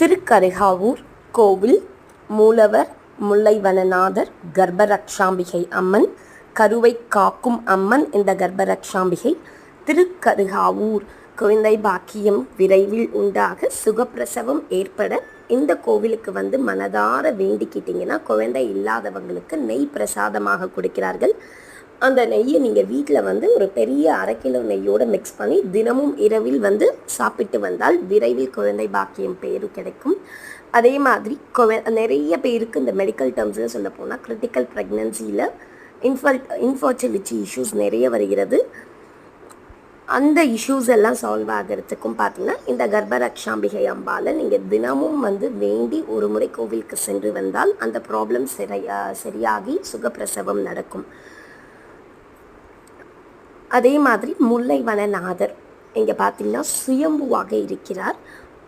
திருக்கரைகாவூர் கோவில் மூலவர் முல்லைவனநாதர் கர்ப்பரக்ஷாம்பிகை அம்மன் கருவை காக்கும் அம்மன் இந்த கர்ப்பரக்ஷாம்பிகை திருக்கருகாவூர் குழந்தை பாக்கியம் விரைவில் உண்டாக சுகப்பிரசவம் ஏற்பட இந்த கோவிலுக்கு வந்து மனதார வேண்டிக்கிட்டிங்கன்னா குழந்தை இல்லாதவங்களுக்கு நெய் பிரசாதமாக கொடுக்கிறார்கள். அந்த நெய்யை நீங்கள் வீட்டில் வந்து ஒரு பெரிய அரை கிலோ நெய்யோடு மிக்ஸ் பண்ணி தினமும் இரவில் வந்து சாப்பிட்டு வந்தால் விரைவில் குழந்தை பாக்கியம் பேரு கிடைக்கும். அதே மாதிரி நிறைய பேருக்கு இந்த மெடிக்கல் டேர்ம்ஸில் சொல்ல போனால் கிரிட்டிக்கல் ப்ரெக்னன்சியில் இன்ஃபர் இன்ஃபர்டிலிட்டி இஷ்யூஸ் நிறைய வருகிறது. அந்த இஷ்யூஸ் எல்லாம் சால்வ் ஆகிறதுக்கும் பார்த்தீங்கன்னா இந்த கர்ப்பரக்ஷாம்பிகை அம்பால நீங்கள் தினமும் வந்து வேண்டி ஒரு முறை கோவிலுக்கு சென்று வந்தால் அந்த ப்ராப்ளம் சரியா சரியாகி சுகப்பிரசவம் நடக்கும். அதே மாதிரி முல்லைவனநாதர். இங்கே பார்த்தீங்கன்னா சுயம்புவாக இருக்கிறார்.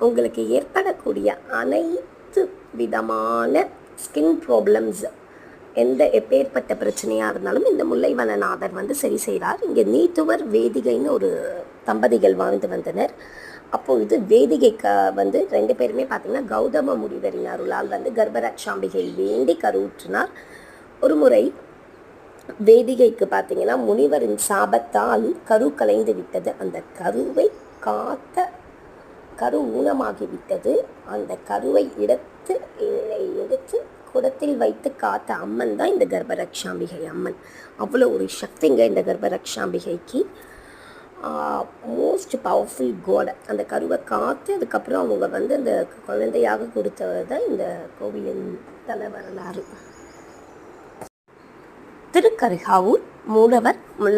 உங்களுக்கு ஏற்படக்கூடிய அனைத்து விதமான ஸ்கின் ப்ராப்ளம்ஸ் எந்த எப்பேற்பட்ட பிரச்சனையாக இருந்தாலும் இந்த முல்லைவனநாதர் வந்து சரி செய்கிறார் இங்கே நீத்துவர் வேதிகைன்னு ஒரு தம்பதிகள் வாழ்ந்து வந்தனர். அப்பொழுது வேதிகைக்கு வந்து ரெண்டு பேருமே பார்த்தீங்கன்னா கௌதம முனிவரின் அருளால் வந்து கர்ப்பரக்ஷாம்பிகை வேண்டி கருவுற்றினார். ஒரு முறை வேதிகைக்கு பார்த்தீங்கன்னா முனிவரின் சாபத்தால் கரு கலைந்து விட்டது. அந்த கருவை காத்த கரு ஊனமாகி விட்டது. அந்த கருவை எடுத்து எடுத்து குடத்தில் வைத்து காத்த அம்மன் தான் இந்த கர்ப்பரக்ஷாம்பிகை அம்மன். அவ்வளோ ஒரு சக்திங்க இந்த கர்ப்பரக்ஷாம்பிகைக்கு. மோஸ்ட் பவர்ஃபுல் கோடை அந்த கருவை காத்து அதுக்கப்புறம் அவங்க வந்து அந்த குழந்தையாக கொடுத்தது தான் இந்த கோவிலின் தலை வரலாறு திருக்கருகாவூர் மூலவர் முல்லை